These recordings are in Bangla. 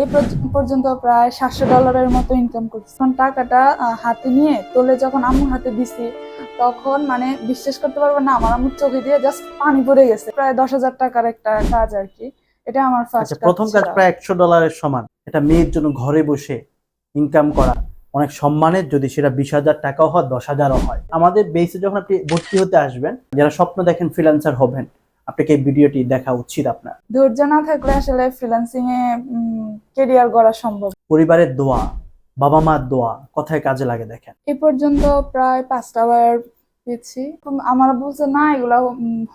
এই পর্যন্ত প্রায় সাতশো ডলারের মতো ইনকাম করছি। তখন টাকাটা হাতে নিয়ে তোলে যখন আম্মুর হাতে দিছি তখন মানে বিশ্বাস করতে পারব না আমার আম্মুর চোখে দিয়ে জাস্ট পানি পড়ে গেছে। প্রায় দশ হাজার টাকার একটা কাজ আর কি এটা আমার ফার্স্ট আচ্ছা প্রথম কাজ প্রায় একশো ডলারের সমান। এটা মেয়ের জন্য ঘরে বসে ইনকাম করা অনেক সম্মানের যদি সেটা বিশ হাজার টাকাও হয় দশ হাজারও হয়। আমাদের বেসে যখন আপনি ভর্তি হতে আসবেন যারা স্বপ্ন দেখেন ফ্রিল্যান্সার হবেন আপনাকে এই ভিডিওটি দেখা উচিত আপনার। ধৈর্য না থাকলে আসলে ফ্রিল্যান্সিং এ কেরিয়ার গড়া সম্ভব। পরিবারের দোয়া বাবা মার দোয়া কোথায় কাজে লাগে দেখেন। এ পর্যন্ত প্রায় পাঁচটা বার পেয়েছি। আমার বলছে না এগুলা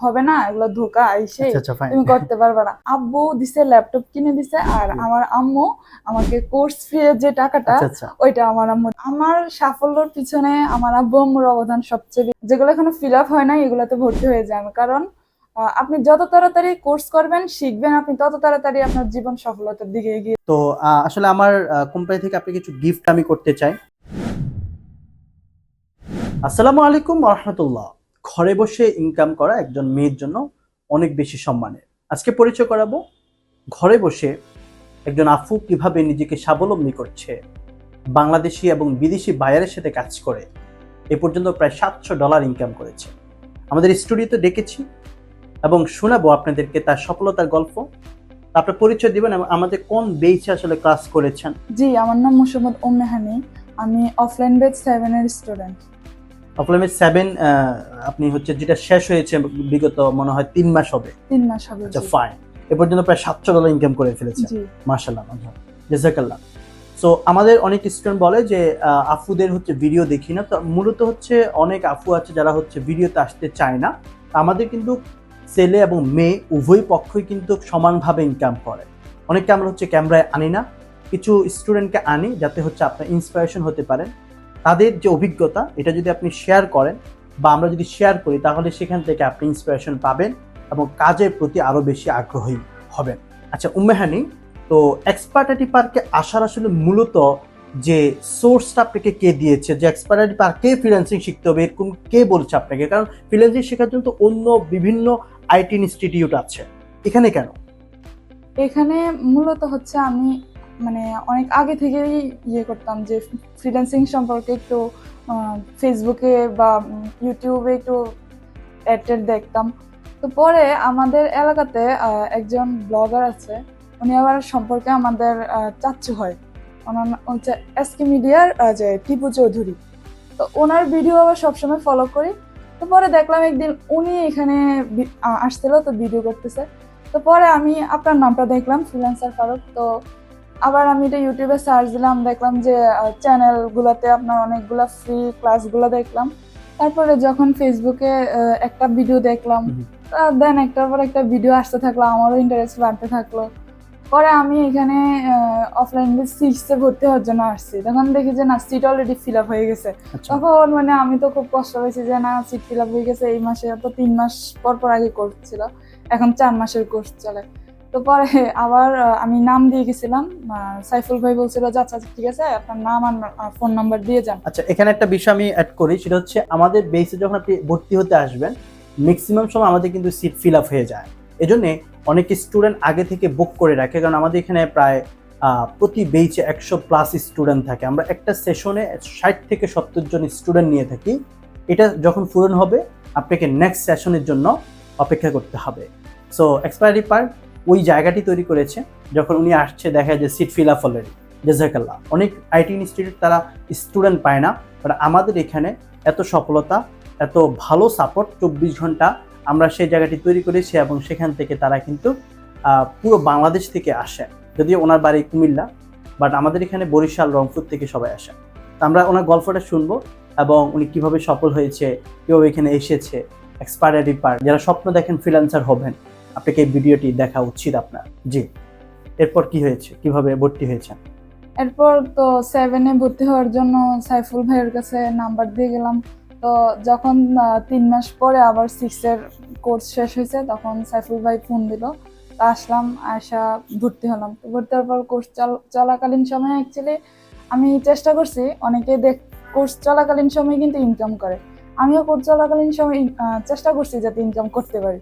হবে না এগুলা ধোকা আইসে আচ্ছা আচ্ছা তুমি করতে পারবে না। আব্বু দিছে ল্যাপটপ কিনে দিছে আর আমার আম্মু আমাকে কোর্স ফি যে টাকাটা আচ্ছা ওইটা আমার আম্মু আমার সাফল্যের পিছনে আমার আব্বু আম্মুর অবদান সবচেয়ে বেশি। যেগুলো এখনও ফিল আপ হয় না এগুলোতে ভর্তি হয়ে যান। কারণ আপনি যত তাড়াতাড়ি কোর্স করবেন, শিখবেন, আপনি তত তাড়াতাড়ি আপনার জীবন সফলতার দিকে এগিয়ে তো আসলে আমার কোম্পানি থেকে আপনি কিছু গিফট আমি করতে চাই। আসসালামু আলাইকুম রহমতুল্লাহ। ঘরে বসে ইনকাম করা একজন মেয়ের জন্য অনেক বেশি সম্মানের। আজকে পরিচয় করাবো, ঘরে বসে একজন আফু কীভাবে নিজেকে স্বাবলম্বী করছে, বাংলাদেশি এবং বিদেশি বায়ারের সাথে কাজ করে, এ পর্যন্ত প্রায় সাতশো ডলার ইনকাম করেছে। আমাদের স্টুডিওতে ডেকেছি এবং শোনাবো আপনাদেরকে তার সফলতার গল্প। আপনার পরিচয় দিবেন এবং আমাদের কোন বেইচে আসলে ক্লাস করেছেন? জি আমার নাম মোসাম্মদ উম্মেহানি। আমি অফলাইন বেচ সেভেনের স্টুডেন্ট অফলাইনে সেভেন আপনি হচ্ছে যেটা শেষ হয়েছে বিগত মনে হয় তিন মাস হবে। তিন মাস হবে আচ্ছা ফাইন এ পর্যন্ত প্রায় সাতশো ডলার ইনকাম করে ফেলেছে জি। মার্শাল্লাহ জেজাকাল্লাহ সো আমাদের অনেক স্টুডেন্ট বলে যে আফুদের হচ্ছে ভিডিও দেখি না। তো মূলত হচ্ছে অনেক আফু আছে যারা হচ্ছে ভিডিওতে আসতে চায় না। আমাদের কিন্তু ছেলে এবং মেয়ে উভয় পক্ষই কিন্তু সমানভাবে ইনকাম করে। অনেককে আমরা হচ্ছে ক্যামেরায় আনি না, কিছু স্টুডেন্টকে আনি যাতে হচ্ছে আপনার ইন্সপিরেশন হতে পারেন। তাদের যে অভিজ্ঞতা, এটা যদি আপনি শেয়ার করেন বা আমরা যদি শেয়ার করি, তাহলে সেখান থেকে আপনি ইন্সপিরেশন পাবেন এবং কাজের প্রতি আরও বেশি আগ্রহী হবেন। আচ্ছা উম্মেহানি, তো এক্সপার্টাটি পার্কে আসার আসলে মূলত যে সোর্সটা আপনাকে কে দিয়েছে, যে এক্সপার্টাটি পার্কে ফ্রিল্যান্সিং শিখতে হবে এরকম কে বলছে আপনাকে? কারণ ফ্রিল্যান্সিং শেখার জন্য তো অন্য বিভিন্ন আইটি ইনস্টিটিউট আছে। এখানে কেন? এখানে মূলত হচ্ছে আমি মানে অনেক আগে থেকেই ইয়ে করতাম যে ফ্রিল্যান্সিং সম্পর্কে একটু ফেসবুকে বা ইউটিউবে একটু অ্যাড ট্যাড দেখতাম। তো পরে আমাদের এলাকাতে একজন ব্লগার আছে, উনি আবার সম্পর্কে আমাদের চাচ্চু হয়। ওনার হচ্ছে এসকে মিডিয়ার যে টিপু চৌধুরী। তো ওনার ভিডিও আবার সবসময় ফলো করি। তো পরে দেখলাম একদিন উনি এখানে আসছিল তো ভিডিও করতেছে। তো পরে আমি আপনার নামটা দেখলাম ফ্রিল্যান্সার ফারুক। তো আবার আমি এটা ইউটিউবে সার্চ দিলাম দেখলাম যে চ্যানেলগুলোতে আপনার অনেকগুলো ফ্রি ক্লাসগুলো দেখলাম। তারপরে যখন ফেসবুকে একটা ভিডিও দেখলাম দেন একটার পর একটা ভিডিও আসতে থাকল আমারও ইন্টারেস্ট বাড়তে থাকল। পরে আমি এখানে অফলাইন সিটসে ভর্তি হওয়ার জন্য আসছি। তখন দেখি যে না সিট অলরেডি ফিল আপ হয়ে গেছে। আচ্ছা। তখন মানে আমি তো খুব কষ্ট হয়েছে যে না সিট ফিল আপ হয়ে গেছে। এই মাসে তো তিন মাস পর পর আগে কোর্স ছিল। এখন চার মাসের কোর্স চলে। তো পরে আবার আমি নাম দিয়ে গেছিলাম। সাইফুল ভাই বলছিল যে আচ্ছা আচ্ছা, ঠিক আছে আপনার নাম আর ফোন নাম্বার দিয়ে যান। আচ্ছা এখানে একটা বিষয় আমি অ্যাড করি সেটা হচ্ছে আমাদের বেসে যখন আপনি ভর্তি হতে আসবেন ম্যাক্সিমাম সময় আমাদের কিন্তু সিট ফিল আপ হয়ে যায়। এজন্য অনেক স্টুডেন্ট আগে থেকে বুক করে রাখে, কারণ আমাদের এখানে প্রায় প্রতি বেইচে একশো প্লাস স্টুডেন্ট থাকে। আমরা একটা সেশনে ষাট থেকে সত্তর জন স্টুডেন্ট নিয়ে থাকি। এটা যখন পূরণ হবে, আপনাকে নেক্সট সেশনের জন্য অপেক্ষা করতে হবে। সো এক্সপায়ারি পার্ট ওই জায়গাটি তৈরি করেছে, যখন উনি আসছে, দেখা যায় সিট ফিল আপ অলরেডি জেজাকাল্লাহ অনেক আইটি ইনস্টিটিউট তারা স্টুডেন্ট পায় না বাট আমাদের এখানে এত সফলতা, এত ভালো সাপোর্ট চব্বিশ ঘণ্টা আমরা সেই জায়গাটি তৈরি করেছি এবং সেখান থেকে তারা কিন্তু পুরো বাংলাদেশ থেকে আসে। যদিও ওনার বাড়ি কুমিল্লা বাট আমাদের এখানে বরিশাল, রংপুর থেকে সবাই আসে। আমরা ওনার গল্পটা শুনব এবং উনি কীভাবে সফল হয়েছে, কীভাবে এখানে এসেছে এক্সপায়ারি পার যারা স্বপ্ন দেখেন ফ্রিল্যান্সার হবেন, আপনাকে এই ভিডিওটি দেখা উচিত আপনার। জি। এরপর কি হয়েছে? কীভাবে ভর্তি হয়েছেন? এরপর তো সেভেনে ভর্তি হওয়ার জন্য সাইফুল ভাইয়ের কাছে নাম্বার দিয়ে গেলাম। তো যখন তিন মাস পরে আবার সিক্সের কোর্স শেষ হয়েছে তখন সাইফুল ভাই ফোন দিল। তা আসলাম আসা ভর্তি হলাম। ভর্তি হওয়ার পর কোর্স চলাকালীন সময় অ্যাকচুয়ালি আমি চেষ্টা করছি অনেকে দেখ কোর্স চলাকালীন সময় কিন্তু ইনকাম করে। আমিও কোর্স চলাকালীন সময় চেষ্টা করছি যাতে ইনকাম করতে পারি।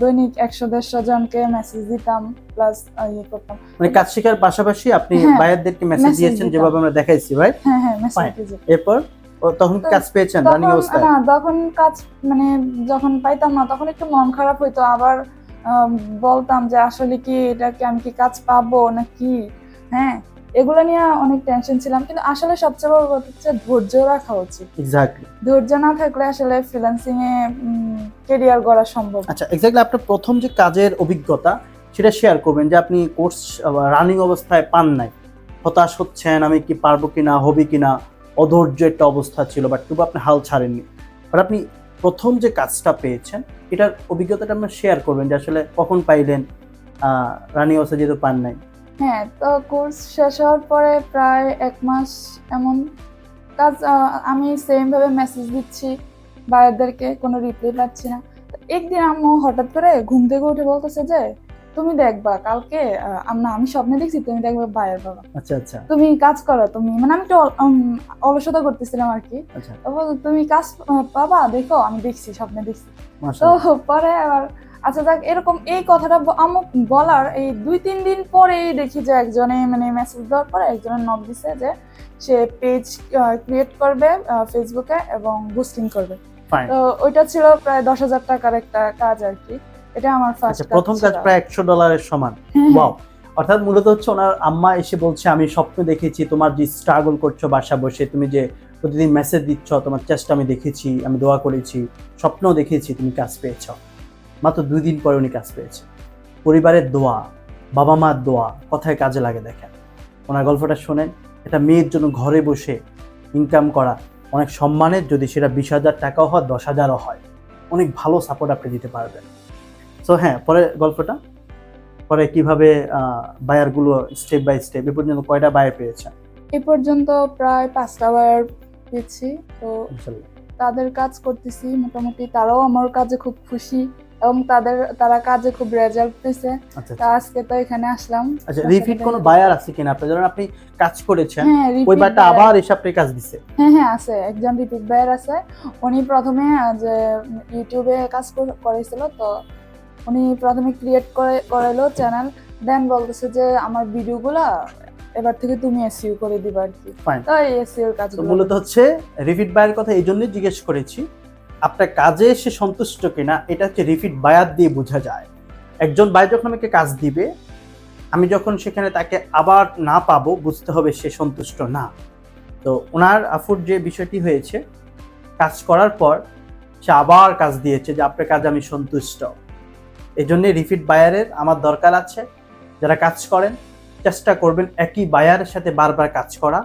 দৈনিক একশো দেড়শো জনকে মেসেজ দিতাম প্লাস ইয়ে করতাম। মানে কাজ শেখার পাশাপাশি আপনি হ্যাঁ, বায়ারদেরকে মেসেজ দিয়েছেন যেভাবে আমরা দেখাইছি ভাই হ্যাঁ হ্যাঁ মেসেজ এরপর? তখন কাজ পেয়েছেন রানিং অবস্থায় না তখন কাজ মানে যখন পাইতাম না তখন একটু মন খারাপ হইতো। আবার বলতাম যে আসলে কি এটা কি আমি কি কাজ পাবো না কি হ্যাঁ এগুলো নিয়ে অনেক টেনশন ছিলাম। কিন্তু আসলে সবচেয়ে বড় কথা হচ্ছে ধৈর্য রাখা উচিত। এক্স্যাক্টলি ধৈর্য না থাকলে আসলে ফ্রিল্যান্সিং এ কেরিয়ার গড়া সম্ভব। আচ্ছা এক্স্যাক্টলি আপনার প্রথম যে কাজের অভিজ্ঞতা সেটা শেয়ার করবেন যে আপনি কোর্স রানিং অবস্থায় পান নাই। হতাশ হচ্ছেন আমি কি পারব কিনা হবি কিনা? অধৈর্য একটা অবস্থা ছিল বাট তবু আপনি হাল ছাড়েননি। বাট আপনি প্রথম যে কাজটা পেয়েছেন, এটার অভিজ্ঞতাটা আপনি শেয়ার করবেন যে আসলে কখন পাইলেন রানিং অবস্থা যেহেতু পান নাই। হ্যাঁ তো কোর্স শেষ হওয়ার পরে প্রায় এক মাস এমন কাজ আমি সেমভাবে মেসেজ দিচ্ছি বায়ারদেরকে কোনো রিপ্লাই পাচ্ছি না। একদিন আম্মু হঠাৎ করে ঘুম থেকে উঠে বলতেছে যে তুমি দেখবা কালকে আহ, আম- স্বপ্নে দেখছি তুমি দেখবে বায়ের বাবা। আচ্ছা আচ্ছা। তুমি কাজ করো তুমি মানে আমি একটু অলসতা করতেছিলাম আর কি। আচ্ছা। তুমি কাজ পাবা? দেখো আমি দেখছি স্বপ্নে দেখছি। তো পরে আবার আচ্ছা দেখ এরকম এই কথাটা আমুক বলার এই দুই তিন দিন পরেই দেখি যে একজনে মানে মেসেজ দেওয়ার পরে একজনের নক দিছে যে সে পেজ ক্রিয়েট করবে ফেসবুকে এবং বুস্টিং করবে। তো ওইটা ছিল প্রায় দশ হাজার টাকার একটা কাজ আর কি। এটা আমার ফার্স্ট আচ্ছা প্রথম কাজ প্রায় একশো ডলারের সমান। ওয়াও অর্থাৎ মূলত হচ্ছে ওনার আম্মা এসে বলছে আমি স্বপ্ন দেখেছি তোমার যে স্ট্রাগল করছ বাসা বসে তুমি যে প্রতিদিন মেসেজ দিচ্ছ তোমার চেষ্টা আমি দেখেছি আমি দোয়া করেছি স্বপ্ন দেখেছি তুমি কাজ পেয়েছ। মাত্র দুই দিন পরে উনি কাজ পেয়েছে। পরিবারের দোয়া বাবা মার দোয়া কথায় কাজে লাগে দেখেন। ওনার গল্পটা শোনেন এটা মেয়ের জন্য ঘরে বসে ইনকাম করা অনেক সম্মানের যদি সেটা বিশ হাজার টাকাও হয় দশ হাজারও হয়। অনেক ভালো সাপোর্ট আপনি দিতে পারবেন। সো হ্যাঁ পরে গল্পটা পরে কীভাবে বায়ারগুলো স্টেপ বাই স্টেপ এ পর্যন্ত কয়টা বায়ার পেয়েছেন এ পর্যন্ত প্রায় পাঁচটা বায়ার পেয়েছি তো তাদের কাজ করতেছি মোটামুটি তারাও আমার কাজে খুব খুশি এবং তাদের তারা কাজে খুব রেজাল্ট পেয়েছে আচ্ছা তা আচ্ছা। আজকে তো এখানে আসলাম। আচ্ছা রিপিট কোনো বায়ার আছে কিনা? আপনার ধরেন আপনি কাজ করেছেন হ্যাঁ ওই বায়ারটা আবার এসে আপনি কাজ দিছে। হ্যাঁ হ্যাঁ আছে একজন রিপিট বায়ার আছে উনি প্রথমে যে ইউটিউবে কাজ করেছিল তো উনি প্রথমে ক্রিয়েট করে করাইলো চ্যানেল দেন বলতেছে যে আমার ভিডিওগুলা এবার থেকে তুমি এসইউ করে দিবা আর কি Fine. তো এই এসইউর তো কাজগুলো মূলত হচ্ছে রিপিট বায়ার কথা এই জন্যই জিজ্ঞেস করেছি আপনার কাজে সে সন্তুষ্ট কিনা এটা হচ্ছে রিপিট বায়ার দিয়ে বোঝা যায়। একজন বায়ার যখন আমাকে কাজ দিবে আমি যখন সেখানে তাকে আবার না পাবো বুঝতে হবে সে সন্তুষ্ট না। তো ওনার আফুর যে বিষয়টি হয়েছে কাজ করার পর সে আবার কাজ দিয়েছে যে আপনার কাজে আমি সন্তুষ্ট। এই জন্যে রিপিট বায়ারের আমার দরকার আছে। যারা কাজ করেন, চেষ্টা করবেন একই বায়ারের সাথে বারবার কাজ করা।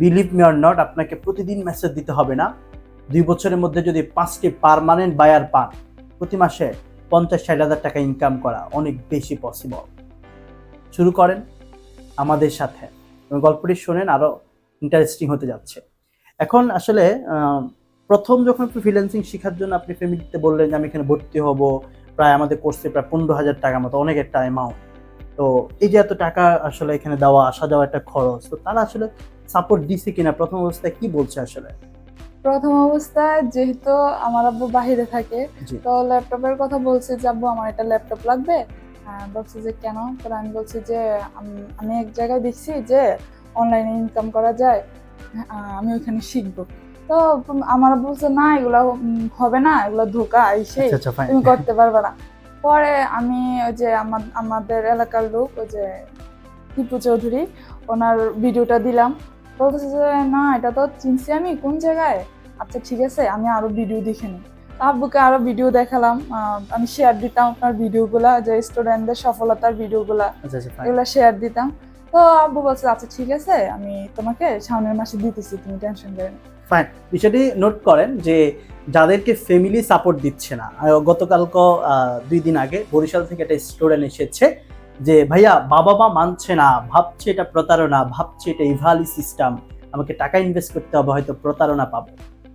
বিলিভ মি অর নট আপনাকে প্রতিদিন মেসেজ দিতে হবে না। দুই বছরের মধ্যে যদি পাঁচটি পারমানেন্ট বায়ার পান, প্রতি মাসে পঞ্চাশ ষাট হাজার টাকা ইনকাম করা অনেক বেশি পসিবল শুরু করেন আমাদের সাথে। এবং গল্পটি শোনেন আরও ইন্টারেস্টিং হতে যাচ্ছে। এখন আসলে প্রথম যখন আপনি ফ্রিল্যান্সিং শেখার জন্য আপনি ফ্যামিলিতে বললেন যে আমি এখানে ভর্তি হব প্রায় আমাদের কোর্সে প্রায় পনেরো হাজার টাকা মতো অনেক একটা অ্যামাউন্ট তো এই যে এত টাকা আসলে এখানে দেওয়া আসা যাওয়া একটা খরচ তো তারা আসলে সাপোর্ট দিছে কিনা প্রথম অবস্থায় কি বলছে আসলে? প্রথম অবস্থায় যেহেতু আমার আব্বু বাহিরে থাকে তো ল্যাপটপের কথা বলছে যে আব্বু আমার একটা ল্যাপটপ লাগবে? আহ, বলছে যে কেন? তো আমি বলছি যে আমি এক জায়গায় দেখছি যে অনলাইনে ইনকাম করা যায় আমি ওইখানে শিখব। তো আমার বলছে না এগুলো হবে না এগুলো ধোকা এই সেই আচ্ছা আচ্ছা তুমি করতে পারবে না। পরে আমি ওই যে আমাদের এলাকার লোক ওই যে টিপু চৌধুরী ওনার ভিডিওটা দিলাম। বলতেছে যে না এটা তো চিনছি আমি কোন জায়গায়? আচ্ছা ঠিক আছে আমি আরও ভিডিও দেখে নিই। আব্বুকে আরও ভিডিও দেখালাম আমি শেয়ার দিতাম আপনার ভিডিওগুলা যে স্টুডেন্টদের সফলতার ভিডিওগুলা আচ্ছা এগুলা শেয়ার দিতাম। তো আব্বু বলছে আচ্ছা ঠিক আছে, আমি তোমাকে সামনের মাসে দিতেছি, তুমি টেনশন করে ফাইন বিষয়টি নোট করেন যে যাদেরকে ফ্যামিলি সাপোর্ট দিচ্ছে না আর গতকালকে দুই দিন আগে বরিশাল থেকে একটা স্টুডেন্ট এসেছে যে, ভাইয়া, বাবা মা মানছে না, ভাবছে এটা প্রতারণা, ভাবছে এটা ইভালি সিস্টেম আমাকে টাকা ইনভেস্ট করতে হবে, হয়তো প্রতারণা পাবো।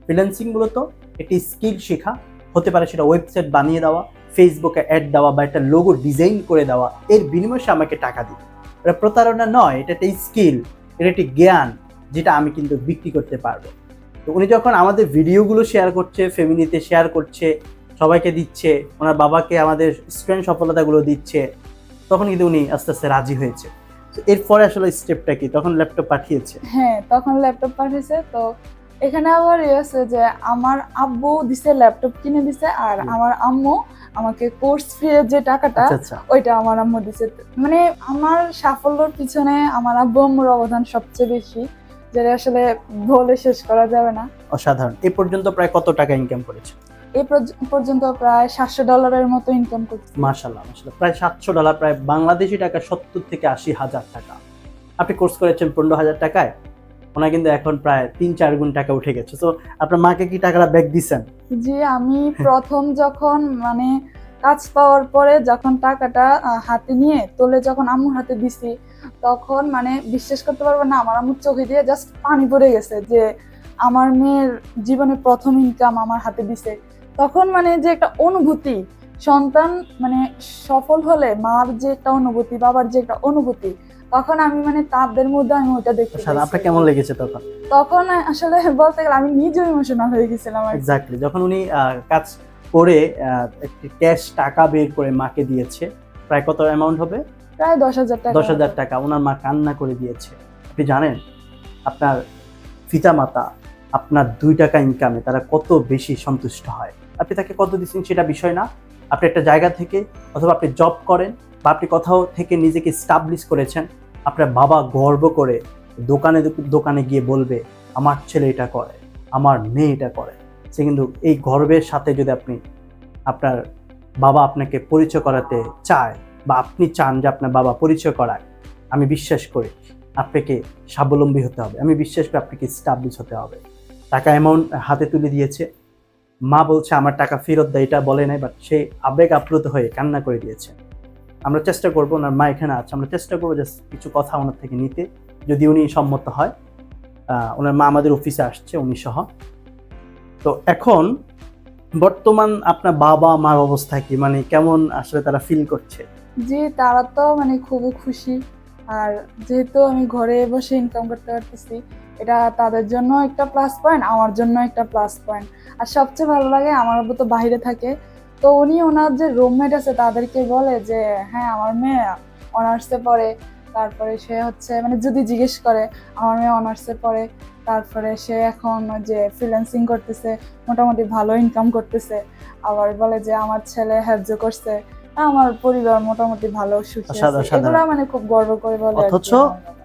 ফ্রিল্যান্সিং মূলত একটি স্কিল শেখা, হতে পারে সেটা ওয়েবসাইট বানিয়ে দেওয়া ফেসবুকে অ্যাড দেওয়া বা একটা লোগো ডিজাইন করে দেওয়া, এর বিনিময়ে আমাকে টাকা দিবে। এটা প্রতারণা নয় এটা একটা স্কিল এটা একটি জ্ঞান যেটা আমি কিন্তু বিক্রি করতে পারব। তো উনি যখন আমাদের ভিডিওগুলো শেয়ার করছে ফ্যামিলিতে শেয়ার করছে সবাইকে দিচ্ছে ওনার বাবাকে আমাদের স্টুডেন্ট সফলতাগুলো দিচ্ছে তখন কিন্তু উনি আস্তে আস্তে রাজি হয়েছে। তো এরপরে আসলে স্টেপটা কি? তখন ল্যাপটপ পাঠিয়েছে। হ্যাঁ তখন ল্যাপটপ পাঠিয়েছে। তো এখানে আবার আছে যে আমার আব্বু দিছে ল্যাপটপ কিনে দিছে আর আমার আম্মু আমাকে কোর্স ফি যে টাকাটা আচ্ছা আচ্ছা। ওইটা আমার আম্মু দিছে। মানে আমার সাফল্যর পিছনে আমার আব্বু আম্মুর অবদান সবচেয়ে বেশি যেটা আসলে বলে শেষ করা যাবে না। অসাধারণ। এ পর্যন্ত প্রায় কত টাকা ইনকাম করেছে? এই পর্য- পর্যন্ত প্রায় সাতশো ডলারের মতো ইনকাম করছি। মাশাল্লাহ মাশাল্লাহ প্রায় সাতশো ডলার প্রায় বাংলাদেশি টাকা সত্তর থেকে আশি হাজার টাকা। আপনি কোর্স করেছেন পনেরো হাজার টাকায়। ওনার কিন্তু এখন প্রায় তিন, চার গুণ টাকা উঠে গেছে। তো আপনার মাকে কি টাকাটা ব্যাক দিচ্ছেন যে আমি প্রথম যখন মানে কাজ পাওয়ার পরে যখন টাকাটা হাতে নিয়ে তোলে যখন আম্মুর হাতে দিছি, তখন মানে বিশ্বাস করতে পারব না, আমার আম্মুর চোখে দিয়ে জাস্ট পানি পড়ে গেছে যে আমার মেয়ের জীবনে প্রথম ইনকাম আমার হাতে দিছে। তখন মানে যে একটা অনুভূতি, সন্তান মানে সফল হলে মার যে একটা অনুভূতি, বাবার যে একটা অনুভূতি তখন আমি মানে তাদের মধ্যে আমি ওটা দেখতে অসাধারণ আপনার কেমন লেগেছে তখন? তখন আসলে বলতে গেলে আমি নিজেও ইমোশনাল হয়ে গেছিলাম এক্স্যাক্টলি যখন উনি কাজ করে একটি ক্যাশ টাকা বের করে মাকে দিয়েছে প্রায় কত অ্যামাউন্ট হবে? প্রায় দশ হাজার টাকা। দশ হাজার টাকা ওনার মা কান্না করে দিয়েছে। আপনি জানেন আপনার পিতামাতা আপনার দুই টাকা ইনকামে তারা কত বেশি সন্তুষ্ট হয়। আপনি তাকে কত দিচ্ছেন সেটা বিষয় না। আপনি একটা জায়গা থেকে অথবা আপনি জব করেন বা আপনি কোথাও থেকে নিজেকে স্টাবলিশ করেছেন আপনার বাবা গর্ব করে দোকানে দোকানে গিয়ে বলবে, আমার ছেলে এটা করে, আমার মেয়ে এটা করে। সে কিন্তু এই গর্বের সাথে যদি আপনি আপনার বাবা আপনাকে পরিচয় করাতে চায় বা আপনি চান যে আপনার বাবা পরিচয় করায় আমি বিশ্বাস করি আপনাকে স্বাবলম্বী হতে হবে। আমি বিশ্বাস করি আপনাকে স্টাবলিশ হতে হবে। টাকা অ্যামাউন্ট হাতে তুলে দিয়েছে। মা বলছে, আমার টাকা ফেরত দেয়। এটা বলে নাই বাট সে আবেগ আপ্লুত হয়ে কান্না করে দিয়েছে। আমরা চেষ্টা করব, ওনার মা এখানে আছে, আমরা চেষ্টা করব জাস্ট কিছু কথা ওনার থেকে নিতে, যদি উনি সম্মত হয়। ওনার মা আমাদের অফিসে আসছে, উনি সহ। তো এখন বর্তমান আপনার বাবা মার অবস্থা কি? মানে কেমন আসলে তারা ফিল করছে? জি, তারা তো মানে খুবই খুশি। আর যেহেতু আমি ঘরে বসে ইনকাম করতে পারতেছি, এটা তাদের জন্য একটা প্লাস পয়েন্ট আমার জন্য একটা প্লাস পয়েন্ট আর সবচেয়ে ভালো লাগে, আমার তো বাইরে থাকে। তো উনি ওনার যে রুমমেট আছে তাদেরকে বলে যে হ্যাঁ আমার মেয়ে অনার্সে পড়ে তারপরে সে হচ্ছে মানে যদি জিজ্ঞেস করে আমার মেয়ে অনার্সে পড়ে তারপরে সে এখন যে ফ্রিল্যান্সিং করতেছে মোটামুটি ভালো ইনকাম করতেছে আবার বলে যে আমার ছেলে হ্যাবজ করছে আমার পরিবার মোটামুটি ভালো সুখী এগুলা মানে খুব গর্ব করে বলে অথচ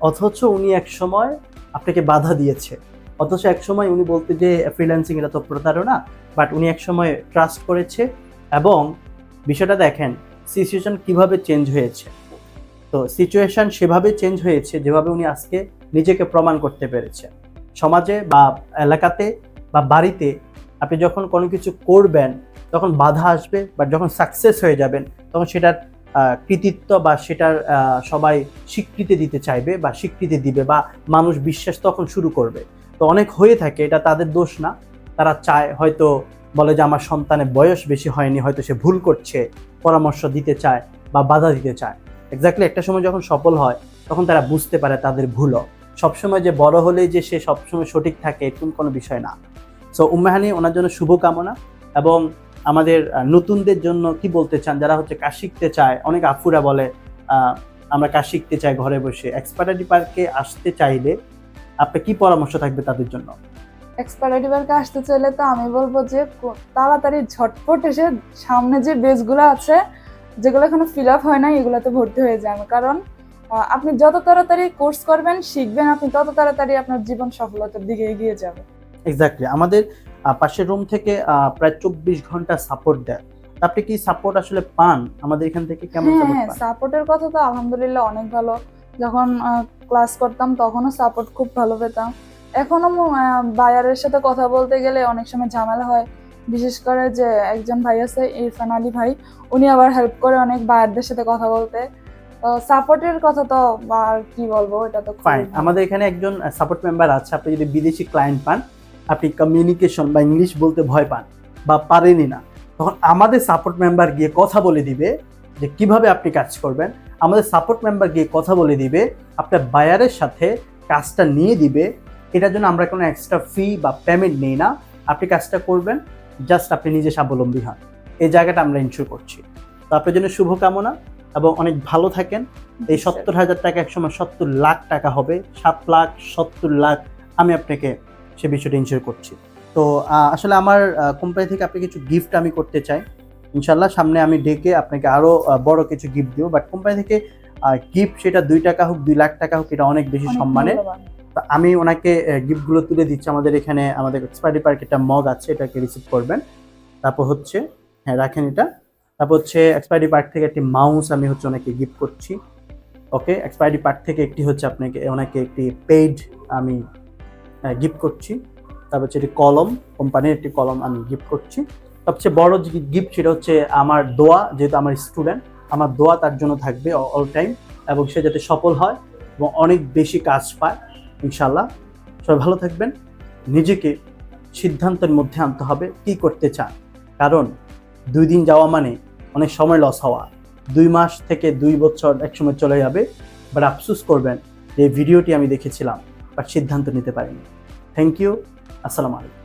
অথচ উনি এক সময় আপনাকে বাধা দিয়েছে। অথচ এক সময় উনি বলতে যে ফ্রিল্যান্সিং এটা তো প্রতারণা বাট উনি এক সময় ট্রাস্ট করেছে এবং বিষয়টা দেখেন সিচুয়েশন কীভাবে চেঞ্জ হয়েছে। তো সিচুয়েশন সেভাবে চেঞ্জ হয়েছে যেভাবে উনি আজকে নিজেকে প্রমাণ করতে পেরেছে সমাজে বা এলাকাতে বা বাড়িতে আপনি যখন কোনো কিছু করবেন, তখন বাধা আসবে বা যখন সাকসেস হয়ে যাবেন, তখন সেটার কৃতিত্ব বা সেটার সবাই স্বীকৃতি দিতে চাইবে বা স্বীকৃতি দিবে বা মানুষ বিশ্বাস তখন শুরু করবে। তো অনেক হয়ে থাকে, এটা তাদের দোষ না। তারা চায় হয়তো বলে যে আমার সন্তানের বয়স বেশি হয়নি, হয়তো সে ভুল করছে, পরামর্শ দিতে চায় বা বাধা দিতে চায়। এক্স্যাক্টলি একটা সময় যখন সফল হয়, তখন তারা বুঝতে পারে তাদের ভুলও। সবসময় যে বড় হলেই যে সে সবসময় সঠিক থাকে, এরকম কোনো বিষয় না। সো উম্মাহানি ওনার জন্য শুভকামনা এবং আমাদের নতুনদের জন্য কি বলতে চান? যারা হচ্ছে কাজ শিখতে চায়, অনেক আফুরা বলে আমরা কাজ শিখতে চাই ঘরে বসে। এক্সপার্টারি পার্কে আসতে চাইলে, আপনার কি পরামর্শ থাকবে তাদের জন্য? এক্সপায়ারি পার্কে আসতে চাইলে তো আমি বলব যে তাড়াতাড়ি ঝটপট এসে সামনে যে বেসগুলো আছে যেগুলো এখনও ফিল আপ হয় না এগুলোতে ভর্তি হয়ে যান। কারণ আপনি যত তাড়াতাড়ি কোর্স করবেন শিখবেন আপনি তত তাড়াতাড়ি আপনার জীবন সফলতার দিকে এগিয়ে যাবে। এক্স্যাক্টলি আমাদের পাশের রুম থেকে প্রায় চব্বিশ ঘণ্টা সাপোর্ট দেয়। আপনি কি সাপোর্ট আসলে পান? আমাদের এখান থেকে কেমন সাপোর্ট হ্যাঁ সাপোর্টের কথা তো আলহামদুলিল্লাহ অনেক ভালো। যখন ক্লাস করতাম তখনও সাপোর্ট খুব ভালো পেতাম। এখনও বায়ারের সাথে কথা বলতে গেলে অনেক সময় ঝামেলা হয়। বিশেষ করে যে একজন ভাই আছে, ইরফান আলী ভাই, উনি আবার হেল্প করে অনেক বায়ারদের সাথে কথা বলতে। সাপোর্টের কথা তো আর কি বলব, এটা তো ফাইন আমাদের এখানে একজন সাপোর্ট মেম্বার আছে, আপনি যদি বিদেশি ক্লায়েন্ট পান, আপনি কমিউনিকেশন বা ইংলিশ বলতে ভয় পান বা পারেনই না, তখন আমাদের সাপোর্ট মেম্বার গিয়ে কথা বলে দিবে যে কীভাবে আপনি কাজ করবেন। আমাদের সাপোর্ট মেম্বার গিয়ে কথা বলে দিবে, আপনার বায়ারের সাথে কাজটা নিয়ে দিবে এটার জন্য আমরা কোনো এক্সট্রা ফি বা পেমেন্ট নেই না। আপনি কাজটা করবেন জাস্ট আপনি নিজে স্বাবলম্বী হন। এই জায়গাটা আমরা ইনশিওর করছি। তো আপনার জন্য শুভকামনা এবং অনেক ভালো থাকেন। এই সত্তর হাজার টাকা একসময় সত্তর লাখ টাকা হবে। সাত লাখ সত্তর লাখ আমি আপনাকে সে বিষয়টা ইনশিওর করছি। তো আসলে আমার কোম্পানি থেকে আপনি কিছু গিফট আমি করতে চাই। ইনশাল্লাহ সামনে আমি ডেকে আপনাকে আরও বড় কিছু গিফট দিব। বাট কোম্পানি থেকে গিফট সেটা দুই টাকা হোক দুই লাখ টাকা হোক এটা অনেক বেশি সম্মানের। আমি ওনাকে গিফটগুলো তুলে দিচ্ছি। আমাদের এখানে আমাদের এক্সপায়ারি পার্ক একটা মগ আছে, এটাকে রিসিভ করবেন। তারপর হচ্ছে হ্যাঁ রাখেন এটা। তারপর হচ্ছে এক্সপায়ারি পার্ক থেকে একটি মাউস আমি হচ্ছে ওনাকে গিফট করছি। ওকে এক্সপায়ারি পার্ক থেকে একটি হচ্ছে আপনাকে, ওনাকে একটি পেইড আমি গিফট করছি। তারপর হচ্ছে একটি কলম কোম্পানির একটি কলম আমি গিফট করছি। সবচেয়ে বড় যে গিফট সেটা হচ্ছে আমার দোয়া, যেহেতু আমার স্টুডেন্ট আমার দোয়া তার জন্য থাকবে অল টাইম এবং সে যাতে সফল হয় এবং অনেক বেশি কাজ পায়। ইনশাল্লাহ সবাই ভালো থাকবেন। নিজেকে সিদ্ধান্তের মধ্যে আনতে হবে কি করতে চান। কারণ দুই দিন যাওয়া মানে অনেক সময় লস হওয়া। দুই মাস থেকে দুই বছর একসময় চলে যাবে। বাট আফসুস করবেন, যে ভিডিওটি আমি দেখেছিলাম বাট সিদ্ধান্ত নিতে পারিনি। থ্যাংক ইউ আসসালামু আলাইকুম।